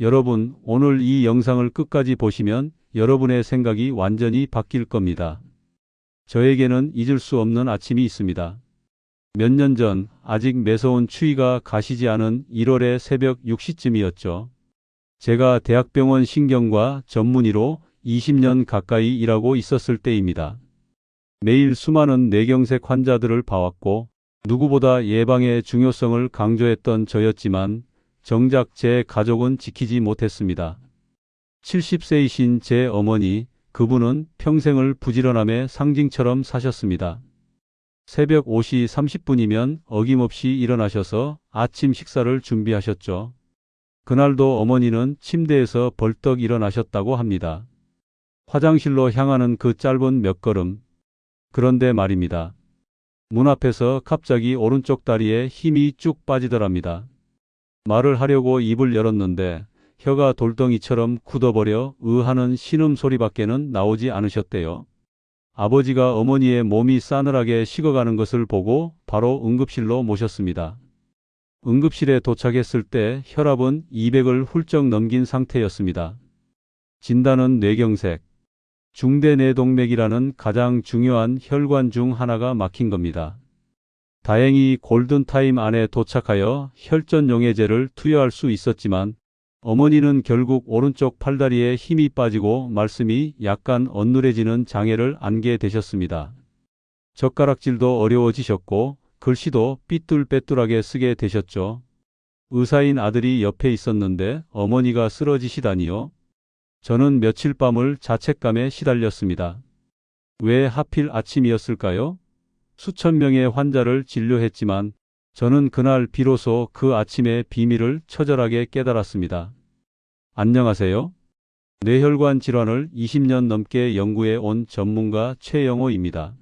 여러분, 오늘 이 영상을 끝까지 보시면 여러분의 생각이 완전히 바뀔 겁니다. 저에게는 잊을 수 없는 아침이 있습니다. 몇 년 전 아직 매서운 추위가 가시지 않은 1월의 새벽 6시쯤이었죠. 제가 대학병원 신경과 전문의로 20년 가까이 일하고 있었을 때입니다. 매일 수많은 뇌경색 환자들을 봐왔고 누구보다 예방의 중요성을 강조했던 저였지만 정작 제 가족은 지키지 못했습니다. 70세이신 제 어머니, 그분은 평생을 부지런함의 상징처럼 사셨습니다. 새벽 5시 30분이면 어김없이 일어나셔서 아침 식사를 준비하셨죠. 그날도 어머니는 침대에서 벌떡 일어나셨다고 합니다. 화장실로 향하는 그 짧은 몇 걸음. 그런데 말입니다. 문 앞에서 갑자기 오른쪽 다리에 힘이 쭉 빠지더랍니다. 말을 하려고 입을 열었는데 혀가 돌덩이처럼 굳어버려 으 하는 신음소리밖에는 나오지 않으셨대요. 아버지가 어머니의 몸이 싸늘하게 식어가는 것을 보고 바로 응급실로 모셨습니다. 응급실에 도착했을 때 혈압은 200을 훌쩍 넘긴 상태였습니다. 진단은 뇌경색, 중대뇌동맥이라는 가장 중요한 혈관 중 하나가 막힌 겁니다. 다행히 골든타임 안에 도착하여 혈전 용해제를 투여할 수 있었지만 어머니는 결국 오른쪽 팔다리에 힘이 빠지고 말씀이 약간 언눌해지는 장애를 안게 되셨습니다. 젓가락질도 어려워지셨고 글씨도 삐뚤빼뚤하게 쓰게 되셨죠. 의사인 아들이 옆에 있었는데 어머니가 쓰러지시다니요. 저는 며칠 밤을 자책감에 시달렸습니다. 왜 하필 아침이었을까요? 수천 명의 환자를 진료했지만 저는 그날 비로소 그 아침의 비밀을 처절하게 깨달았습니다. 안녕하세요. 뇌혈관 질환을 20년 넘게 연구해 온 전문가 최영호입니다.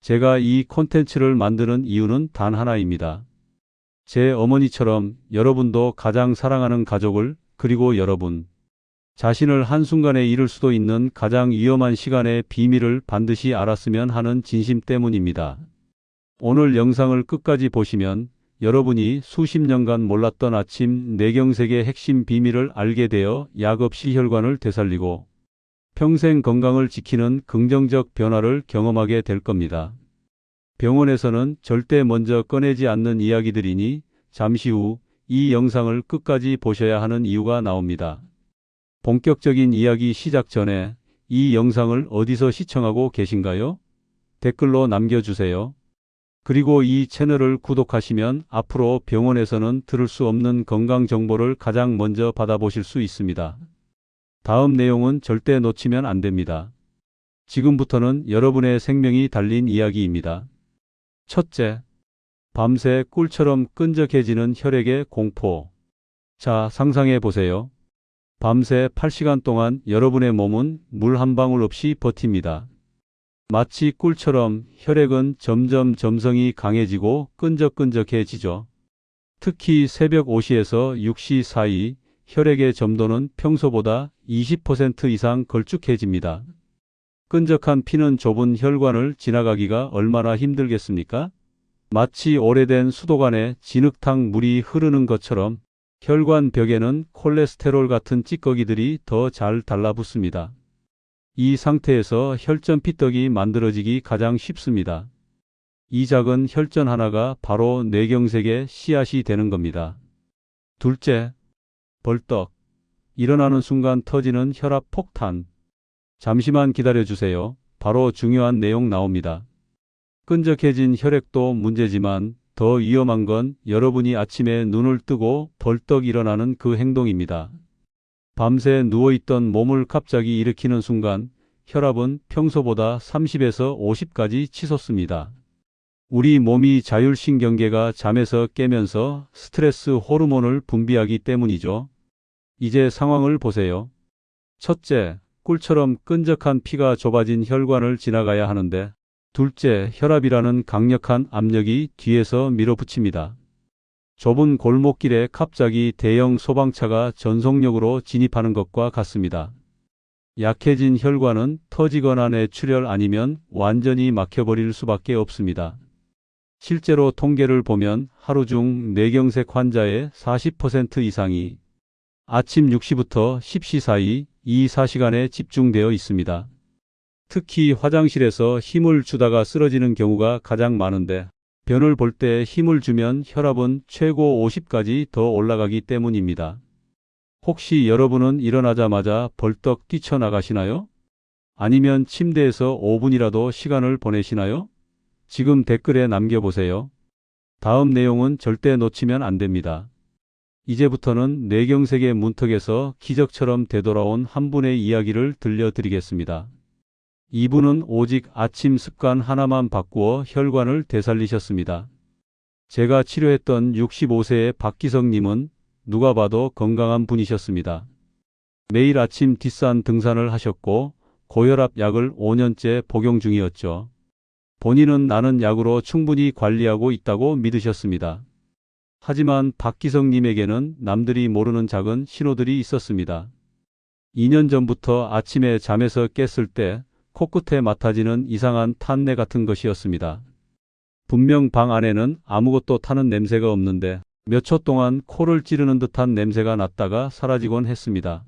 제가 이 콘텐츠를 만드는 이유는 단 하나입니다. 제 어머니처럼 여러분도 가장 사랑하는 가족을 그리고 여러분 자신을 한순간에 잃을 수도 있는 가장 위험한 시간의 비밀을 반드시 알았으면 하는 진심 때문입니다. 오늘 영상을 끝까지 보시면 여러분이 수십 년간 몰랐던 아침 뇌경색의 핵심 비밀을 알게 되어 약 없이 혈관을 되살리고 평생 건강을 지키는 긍정적 변화를 경험하게 될 겁니다. 병원에서는 절대 먼저 꺼내지 않는 이야기들이니 잠시 후 이 영상을 끝까지 보셔야 하는 이유가 나옵니다. 본격적인 이야기 시작 전에 이 영상을 어디서 시청하고 계신가요? 댓글로 남겨주세요. 그리고 이 채널을 구독하시면 앞으로 병원에서는 들을 수 없는 건강 정보를 가장 먼저 받아보실 수 있습니다. 다음 내용은 절대 놓치면 안 됩니다. 지금부터는 여러분의 생명이 달린 이야기입니다. 첫째, 밤새 꿀처럼 끈적해지는 혈액의 공포. 자, 상상해 보세요. 밤새 8시간 동안 여러분의 몸은 물 한 방울 없이 버팁니다. 마치 꿀처럼 혈액은 점점 점성이 강해지고 끈적끈적해지죠. 특히 새벽 5시에서 6시 사이 혈액의 점도는 평소보다 20% 이상 걸쭉해집니다. 끈적한 피는 좁은 혈관을 지나가기가 얼마나 힘들겠습니까? 마치 오래된 수도관에 진흙탕 물이 흐르는 것처럼 혈관 벽에는 콜레스테롤 같은 찌꺼기들이 더 잘 달라붙습니다. 이 상태에서 혈전 피떡이 만들어지기 가장 쉽습니다. 이 작은 혈전 하나가 바로 뇌경색의 씨앗이 되는 겁니다. 둘째, 벌떡. 일어나는 순간 터지는 혈압 폭탄. 잠시만 기다려 주세요. 바로 중요한 내용 나옵니다. 끈적해진 혈액도 문제지만 더 위험한 건 여러분이 아침에 눈을 뜨고 벌떡 일어나는 그 행동입니다. 밤새 누워있던 몸을 갑자기 일으키는 순간 혈압은 평소보다 30에서 50까지 치솟습니다. 우리 몸이 자율신경계가 잠에서 깨면서 스트레스 호르몬을 분비하기 때문이죠. 이제 상황을 보세요. 첫째, 꿀처럼 끈적한 피가 좁아진 혈관을 지나가야 하는데 둘째, 혈압이라는 강력한 압력이 뒤에서 밀어붙입니다. 좁은 골목길에 갑자기 대형 소방차가 전속력으로 진입하는 것과 같습니다. 약해진 혈관은 터지거나 뇌출혈 아니면 완전히 막혀버릴 수밖에 없습니다. 실제로 통계를 보면 하루 중 뇌경색 환자의 40% 이상이 아침 6시부터 10시 사이 이 4시간에 집중되어 있습니다. 특히 화장실에서 힘을 주다가 쓰러지는 경우가 가장 많은데 변을 볼 때 힘을 주면 혈압은 최고 50까지 더 올라가기 때문입니다. 혹시 여러분은 일어나자마자 벌떡 뛰쳐나가시나요? 아니면 침대에서 5분이라도 시간을 보내시나요? 지금 댓글에 남겨보세요. 다음 내용은 절대 놓치면 안 됩니다. 이제부터는 뇌경색의 문턱에서 기적처럼 되돌아온 한 분의 이야기를 들려드리겠습니다. 이분은 오직 아침 습관 하나만 바꾸어 혈관을 되살리셨습니다. 제가 치료했던 65세의 박기성님은 누가 봐도 건강한 분이셨습니다. 매일 아침 뒷산 등산을 하셨고 고혈압 약을 5년째 복용 중이었죠. 본인은 나는 약으로 충분히 관리하고 있다고 믿으셨습니다. 하지만 박기성님에게는 남들이 모르는 작은 신호들이 있었습니다. 2년 전부터 아침에 잠에서 깼을 때 코끝에 맡아지는 이상한 탄내 같은 것이었습니다. 분명 방 안에는 아무것도 타는 냄새가 없는데 몇 초 동안 코를 찌르는 듯한 냄새가 났다가 사라지곤 했습니다.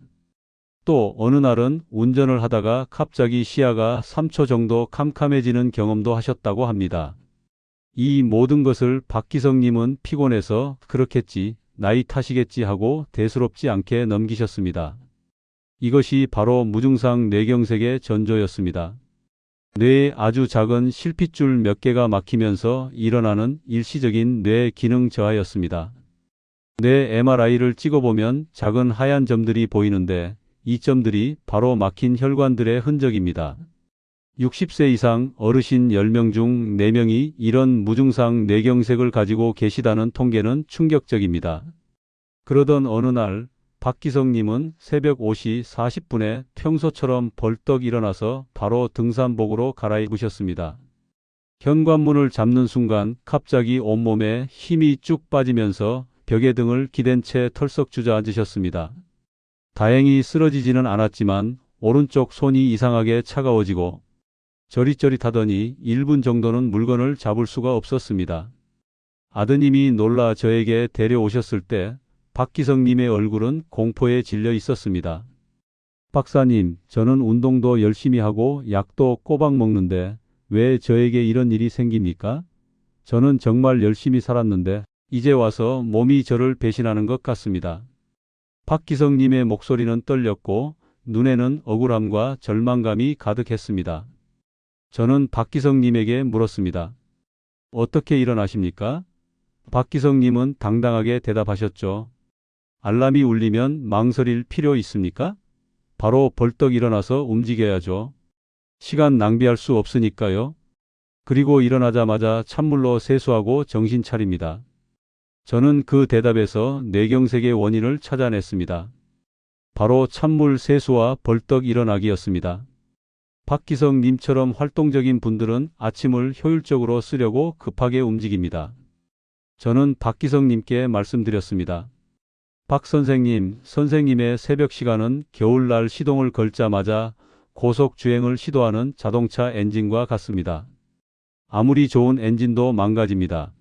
또 어느 날은 운전을 하다가 갑자기 시야가 3초 정도 캄캄해지는 경험도 하셨다고 합니다. 이 모든 것을 박기성님은 피곤해서 그렇겠지, 나이 탓이겠지 하고 대수롭지 않게 넘기셨습니다. 이것이 바로 무증상 뇌경색의 전조였습니다. 뇌에 아주 작은 실핏줄 몇 개가 막히면서 일어나는 일시적인 뇌 기능 저하였습니다. 뇌 MRI를 찍어보면 작은 하얀 점들이 보이는데 이 점들이 바로 막힌 혈관들의 흔적입니다. 60세 이상 어르신 10명 중 4명이 이런 무증상 뇌경색을 가지고 계시다는 통계는 충격적입니다. 그러던 어느 날 박기성님은 새벽 5시 40분에 평소처럼 벌떡 일어나서 바로 등산복으로 갈아입으셨습니다. 현관문을 잡는 순간 갑자기 온몸에 힘이 쭉 빠지면서 벽에 등을 기댄 채 털썩 주저앉으셨습니다. 다행히 쓰러지지는 않았지만 오른쪽 손이 이상하게 차가워지고 저릿저릿하더니 1분 정도는 물건을 잡을 수가 없었습니다. 아드님이 놀라 저에게 데려오셨을 때 박기성님의 얼굴은 공포에 질려 있었습니다. 박사님, 저는 운동도 열심히 하고 약도 꼬박 먹는데 왜 저에게 이런 일이 생깁니까? 저는 정말 열심히 살았는데 이제 와서 몸이 저를 배신하는 것 같습니다. 박기성님의 목소리는 떨렸고 눈에는 억울함과 절망감이 가득했습니다. 저는 박기성님에게 물었습니다. 어떻게 일어나십니까? 박기성님은 당당하게 대답하셨죠. 알람이 울리면 망설일 필요 있습니까? 바로 벌떡 일어나서 움직여야죠. 시간 낭비할 수 없으니까요. 그리고 일어나자마자 찬물로 세수하고 정신 차립니다. 저는 그 대답에서 뇌경색의 원인을 찾아냈습니다. 바로 찬물 세수와 벌떡 일어나기였습니다. 박기성 님처럼 활동적인 분들은 아침을 효율적으로 쓰려고 급하게 움직입니다. 저는 박기성 님께 말씀드렸습니다. 박 선생님, 선생님의 새벽 시간은 겨울날 시동을 걸자마자 고속 주행을 시도하는 자동차 엔진과 같습니다. 아무리 좋은 엔진도 망가집니다.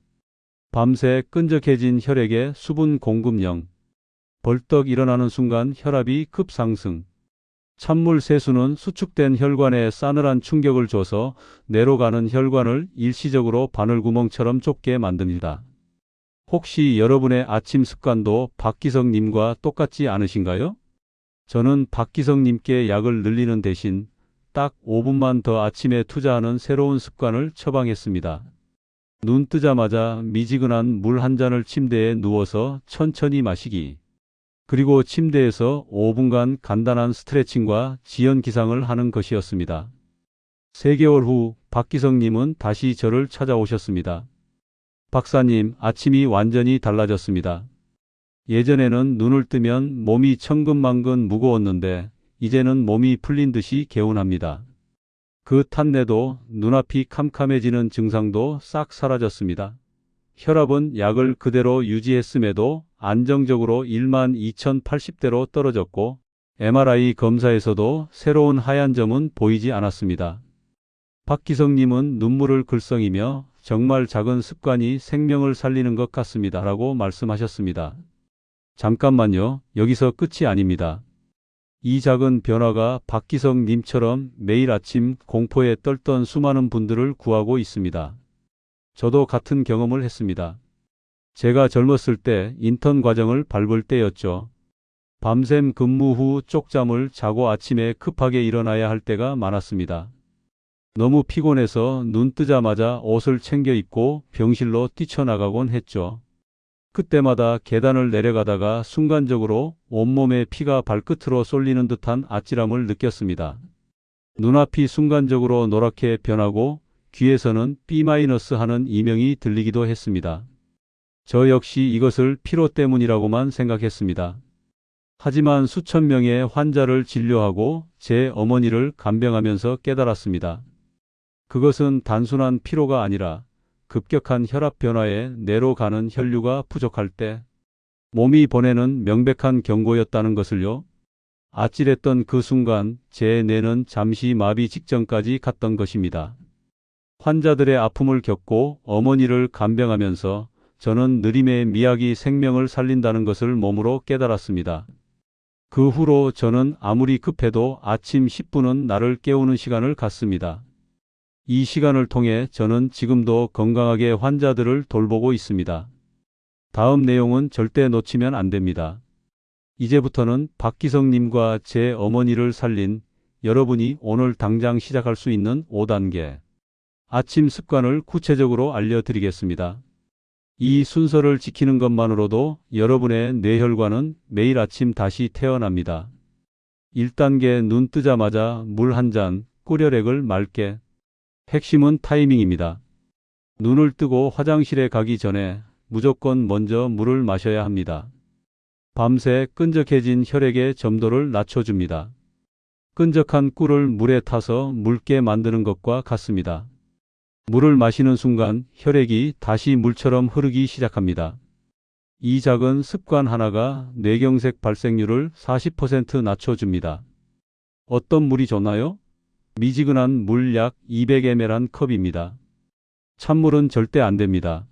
밤새 끈적해진 혈액의 수분 공급 영. 벌떡 일어나는 순간 혈압이 급상승. 찬물 세수는 수축된 혈관에 싸늘한 충격을 줘서 내로 가는 혈관을 일시적으로 바늘구멍처럼 좁게 만듭니다. 혹시 여러분의 아침 습관도 박기성님과 똑같지 않으신가요? 저는 박기성님께 약을 늘리는 대신 딱 5분만 더 아침에 투자하는 새로운 습관을 처방했습니다. 눈 뜨자마자 미지근한 물 한 잔을 침대에 누워서 천천히 마시기. 그리고 침대에서 5분간 간단한 스트레칭과 지연 기상을 하는 것이었습니다. 3개월 후 박기성님은 다시 저를 찾아오셨습니다. 박사님, 아침이 완전히 달라졌습니다. 예전에는 눈을 뜨면 몸이 천근만근 무거웠는데 이제는 몸이 풀린 듯이 개운합니다. 그 탄내도 눈앞이 캄캄해지는 증상도 싹 사라졌습니다. 혈압은 약을 그대로 유지했음에도 안정적으로 1만 2080대로 떨어졌고 MRI 검사에서도 새로운 하얀 점은 보이지 않았습니다. 박기성님은 눈물을 글썽이며 정말 작은 습관이 생명을 살리는 것 같습니다. 라고 말씀하셨습니다. 잠깐만요. 여기서 끝이 아닙니다. 이 작은 변화가 박기성 님처럼 매일 아침 공포에 떨던 수많은 분들을 구하고 있습니다. 저도 같은 경험을 했습니다. 제가 젊었을 때 인턴 과정을 밟을 때였죠. 밤샘 근무 후 쪽잠을 자고 아침에 급하게 일어나야 할 때가 많았습니다. 너무 피곤해서 눈 뜨자마자 옷을 챙겨 입고 병실로 뛰쳐나가곤 했죠. 그때마다 계단을 내려가다가 순간적으로 온몸에 피가 발끝으로 쏠리는 듯한 아찔함을 느꼈습니다. 눈앞이 순간적으로 노랗게 변하고 귀에서는 B- 하는 이명이 들리기도 했습니다. 저 역시 이것을 피로 때문이라고만 생각했습니다. 하지만 수천 명의 환자를 진료하고 제 어머니를 간병하면서 깨달았습니다. 그것은 단순한 피로가 아니라 급격한 혈압 변화에 뇌로 가는 혈류가 부족할 때 몸이 보내는 명백한 경고였다는 것을요. 아찔했던 그 순간 제 뇌는 잠시 마비 직전까지 갔던 것입니다. 환자들의 아픔을 겪고 어머니를 간병하면서 저는 느림의 미학이 생명을 살린다는 것을 몸으로 깨달았습니다. 그 후로 저는 아무리 급해도 아침 10분은 나를 깨우는 시간을 갖습니다. 이 시간을 통해 저는 지금도 건강하게 환자들을 돌보고 있습니다. 다음 내용은 절대 놓치면 안 됩니다. 이제부터는 박기성님과 제 어머니를 살린 여러분이 오늘 당장 시작할 수 있는 5단계 아침 습관을 구체적으로 알려드리겠습니다. 이 순서를 지키는 것만으로도 여러분의 뇌혈관은 매일 아침 다시 태어납니다. 1단계 눈 뜨자마자 물 한 잔, 꿀혈액을 맑게. 핵심은 타이밍입니다. 눈을 뜨고 화장실에 가기 전에 무조건 먼저 물을 마셔야 합니다. 밤새 끈적해진 혈액의 점도를 낮춰줍니다. 끈적한 꿀을 물에 타서 묽게 만드는 것과 같습니다. 물을 마시는 순간 혈액이 다시 물처럼 흐르기 시작합니다. 이 작은 습관 하나가 뇌경색 발생률을 40% 낮춰줍니다. 어떤 물이 좋나요? 미지근한 물 약 200ml 컵입니다. 찬물은 절대 안 됩니다.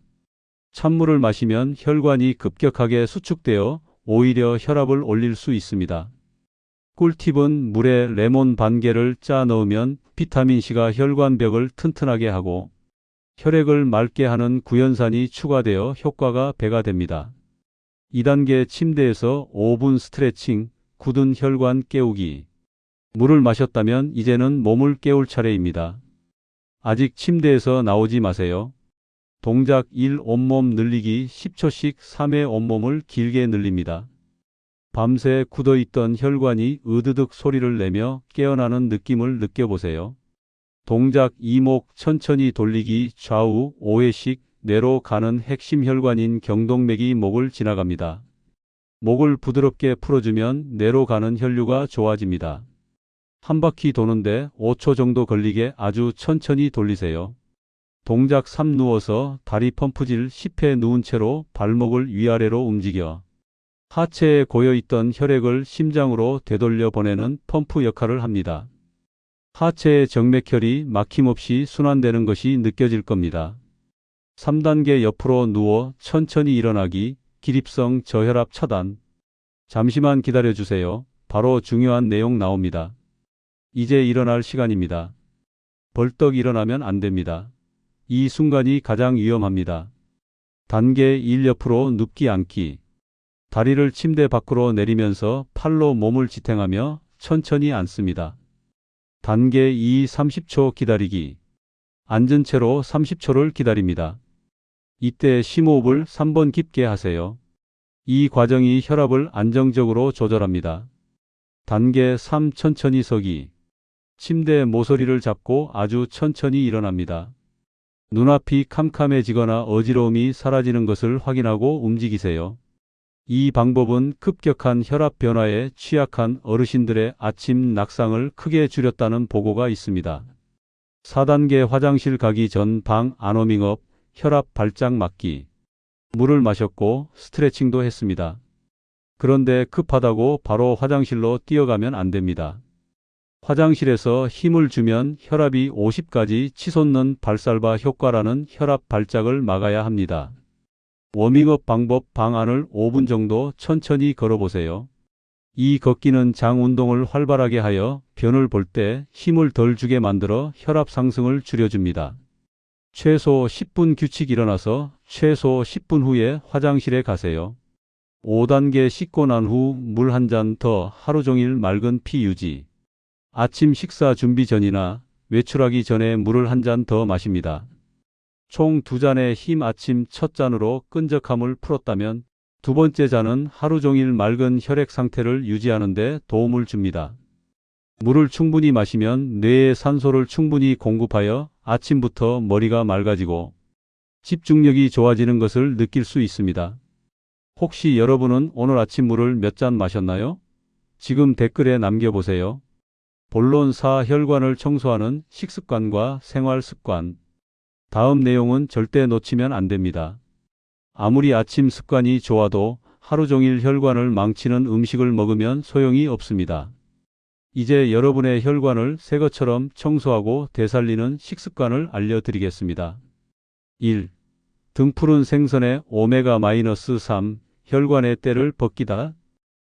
찬물을 마시면 혈관이 급격하게 수축되어 오히려 혈압을 올릴 수 있습니다. 꿀팁은 물에 레몬 반 개를 짜 넣으면 비타민C가 혈관벽을 튼튼하게 하고 혈액을 맑게 하는 구연산이 추가되어 효과가 배가 됩니다. 2단계 침대에서 5분 스트레칭, 굳은 혈관 깨우기. 물을 마셨다면 이제는 몸을 깨울 차례입니다. 아직 침대에서 나오지 마세요. 동작 1 온몸 늘리기 10초씩 3회 온몸을 길게 늘립니다. 밤새 굳어있던 혈관이 으드득 소리를 내며 깨어나는 느낌을 느껴보세요. 동작 이목 천천히 돌리기 좌우 5회씩 뇌로 가는 핵심 혈관인 경동맥이 목을 지나갑니다. 목을 부드럽게 풀어주면 뇌로 가는 혈류가 좋아집니다. 한 바퀴 도는데 5초 정도 걸리게 아주 천천히 돌리세요. 동작 3 누워서 다리 펌프질 10회 누운 채로 발목을 위아래로 움직여 하체에 고여있던 혈액을 심장으로 되돌려 보내는 펌프 역할을 합니다. 하체의 정맥혈이 막힘없이 순환되는 것이 느껴질 겁니다. 3단계 옆으로 누워 천천히 일어나기, 기립성 저혈압 차단. 잠시만 기다려 주세요. 바로 중요한 내용 나옵니다. 이제 일어날 시간입니다. 벌떡 일어나면 안 됩니다. 이 순간이 가장 위험합니다. 단계 1 옆으로 눕기 앉기. 다리를 침대 밖으로 내리면서 팔로 몸을 지탱하며 천천히 앉습니다. 단계 2 30초 기다리기. 앉은 채로 30초를 기다립니다. 이때 심호흡을 3번 깊게 하세요. 이 과정이 혈압을 안정적으로 조절합니다. 단계 3 천천히 서기. 침대 모서리를 잡고 아주 천천히 일어납니다. 눈앞이 캄캄해지거나 어지러움이 사라지는 것을 확인하고 움직이세요. 이 방법은 급격한 혈압 변화에 취약한 어르신들의 아침 낙상을 크게 줄였다는 보고가 있습니다. 4단계 화장실 가기 전 방 안워밍업, 혈압 발작 막기. 물을 마셨고 스트레칭도 했습니다. 그런데 급하다고 바로 화장실로 뛰어가면 안 됩니다. 화장실에서 힘을 주면 혈압이 50까지 치솟는 발살바 효과라는 혈압 발작을 막아야 합니다. 워밍업 방법 방안을 5분 정도 천천히 걸어보세요. 이 걷기는 장 운동을 활발하게 하여 변을 볼 때 힘을 덜 주게 만들어 혈압 상승을 줄여줍니다. 최소 10분 규칙 일어나서 최소 10분 후에 화장실에 가세요. 5단계 씻고 난 후 물 한 잔 더 하루 종일 맑은 피 유지. 아침 식사 준비 전이나 외출하기 전에 물을 한 잔 더 마십니다. 총 두 잔의 힘 아침 첫 잔으로 끈적함을 풀었다면 두 번째 잔은 하루 종일 맑은 혈액 상태를 유지하는 데 도움을 줍니다. 물을 충분히 마시면 뇌에 산소를 충분히 공급하여 아침부터 머리가 맑아지고 집중력이 좋아지는 것을 느낄 수 있습니다. 혹시 여러분은 오늘 아침 물을 몇 잔 마셨나요? 지금 댓글에 남겨보세요. 본론 4 혈관을 청소하는 식습관과 생활 습관. 다음 내용은 절대 놓치면 안 됩니다. 아무리 아침 습관이 좋아도 하루 종일 혈관을 망치는 음식을 먹으면 소용이 없습니다. 이제 여러분의 혈관을 새 것처럼 청소하고 되살리는 식습관을 알려드리겠습니다. 1. 등푸른 생선의 오메가-3 혈관의 때를 벗기다.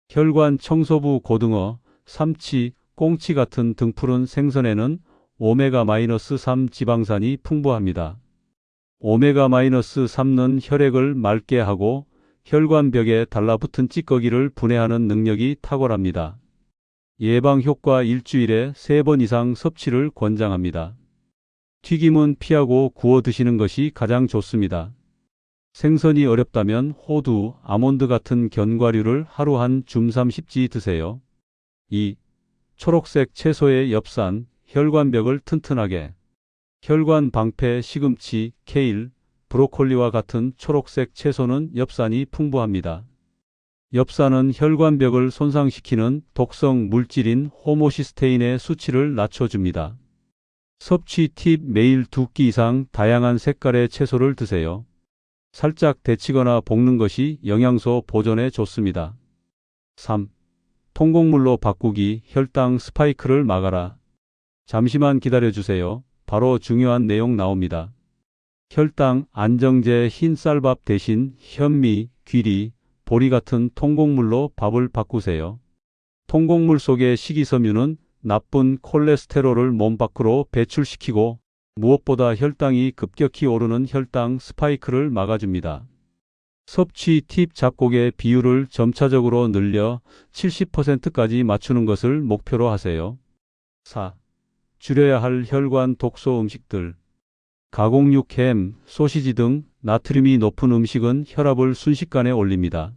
혈관 청소부 고등어, 삼치, 꽁치 같은 등푸른 생선에는 오메가-3 지방산이 풍부합니다. 오메가-3는 혈액을 맑게 하고 혈관벽에 달라붙은 찌꺼기를 분해하는 능력이 탁월합니다. 예방 효과 일주일에 3번 이상 섭취를 권장합니다. 튀김은 피하고 구워 드시는 것이 가장 좋습니다. 생선이 어렵다면 호두, 아몬드 같은 견과류를 하루 한 줌 30지 드세요. 2. 초록색 채소의 엽산, 혈관벽을 튼튼하게. 혈관 방패 시금치, 케일, 브로콜리와 같은 초록색 채소는 엽산이 풍부합니다. 엽산은 혈관벽을 손상시키는 독성 물질인 호모시스테인의 수치를 낮춰줍니다. 섭취 팁 매일 두 끼 이상 다양한 색깔의 채소를 드세요. 살짝 데치거나 볶는 것이 영양소 보존에 좋습니다. 3. 통곡물로 바꾸기 혈당 스파이크를 막아라. 잠시만 기다려주세요. 바로 중요한 내용 나옵니다. 혈당 안정제 흰 쌀밥 대신 현미, 귀리, 보리 같은 통곡물로 밥을 바꾸세요. 통곡물 속의 식이섬유는 나쁜 콜레스테롤을 몸 밖으로 배출시키고 무엇보다 혈당이 급격히 오르는 혈당 스파이크를 막아줍니다. 섭취 팁 잡곡의 비율을 점차적으로 늘려 70%까지 맞추는 것을 목표로 하세요. 4. 줄여야 할 혈관 독소 음식들. 가공육 햄, 소시지 등 나트륨이 높은 음식은 혈압을 순식간에 올립니다.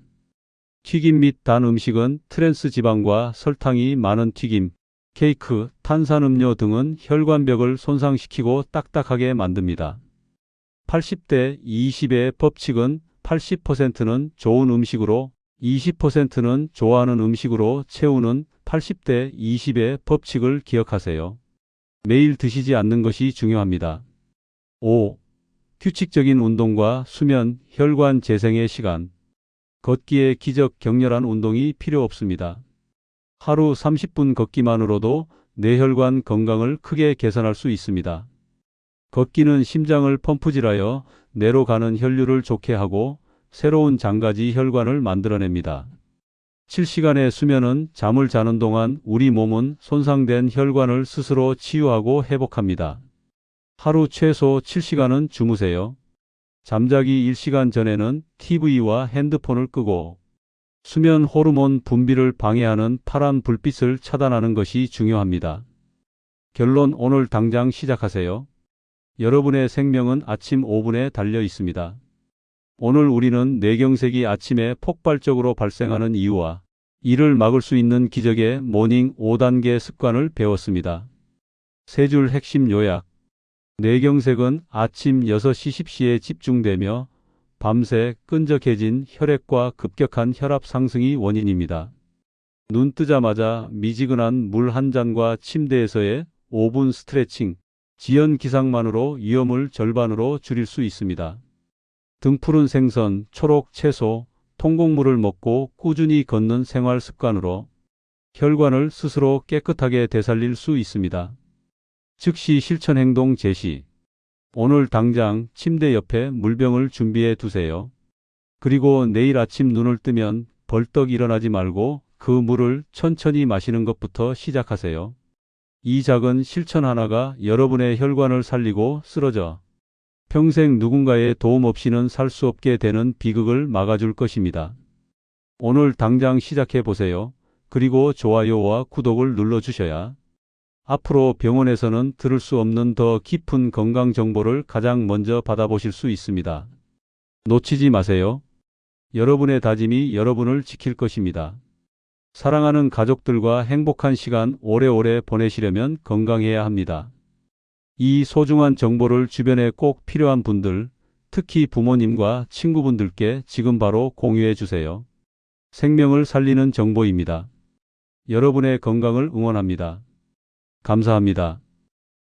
튀김 및 단 음식은 트랜스 지방과 설탕이 많은 튀김, 케이크, 탄산음료 등은 혈관벽을 손상시키고 딱딱하게 만듭니다. 80대 20의 법칙은 80%는 좋은 음식으로 20%는 좋아하는 음식으로 채우는 80대 20의 법칙을 기억하세요. 매일 드시지 않는 것이 중요합니다. 5. 규칙적인 운동과 수면, 혈관 재생의 시간. 걷기에 기적 격렬한 운동이 필요 없습니다. 하루 30분 걷기만으로도 뇌혈관 건강을 크게 개선할 수 있습니다. 걷기는 심장을 펌프질하여 뇌로 가는 혈류를 좋게 하고 새로운 장가지 혈관을 만들어냅니다. 7시간의 수면은 잠을 자는 동안 우리 몸은 손상된 혈관을 스스로 치유하고 회복합니다. 하루 최소 7시간은 주무세요. 잠자기 1시간 전에는 TV와 핸드폰을 끄고 수면 호르몬 분비를 방해하는 파란 불빛을 차단하는 것이 중요합니다. 결론 오늘 당장 시작하세요. 여러분의 생명은 아침 5분에 달려 있습니다. 오늘 우리는 뇌경색이 아침에 폭발적으로 발생하는 이유와 이를 막을 수 있는 기적의 모닝 5단계 습관을 배웠습니다. 세 줄 핵심 요약. 뇌경색은 아침 6시 10시에 집중되며 밤새 끈적해진 혈액과 급격한 혈압 상승이 원인입니다. 눈 뜨자마자 미지근한 물 한 잔과 침대에서의 5분 스트레칭, 지연 기상만으로 위험을 절반으로 줄일 수 있습니다. 등푸른 생선, 초록 채소, 통곡물을 먹고 꾸준히 걷는 생활 습관으로 혈관을 스스로 깨끗하게 되살릴 수 있습니다. 즉시 실천 행동 제시. 오늘 당장 침대 옆에 물병을 준비해 두세요. 그리고 내일 아침 눈을 뜨면 벌떡 일어나지 말고 그 물을 천천히 마시는 것부터 시작하세요. 이 작은 실천 하나가 여러분의 혈관을 살리고 쓰러져 평생 누군가의 도움 없이는 살 수 없게 되는 비극을 막아줄 것입니다. 오늘 당장 시작해 보세요. 그리고 좋아요와 구독을 눌러주셔야 앞으로 병원에서는 들을 수 없는 더 깊은 건강 정보를 가장 먼저 받아보실 수 있습니다. 놓치지 마세요. 여러분의 다짐이 여러분을 지킬 것입니다. 사랑하는 가족들과 행복한 시간 오래오래 보내시려면 건강해야 합니다. 이 소중한 정보를 주변에 꼭 필요한 분들, 특히 부모님과 친구분들께 지금 바로 공유해 주세요. 생명을 살리는 정보입니다. 여러분의 건강을 응원합니다. 감사합니다.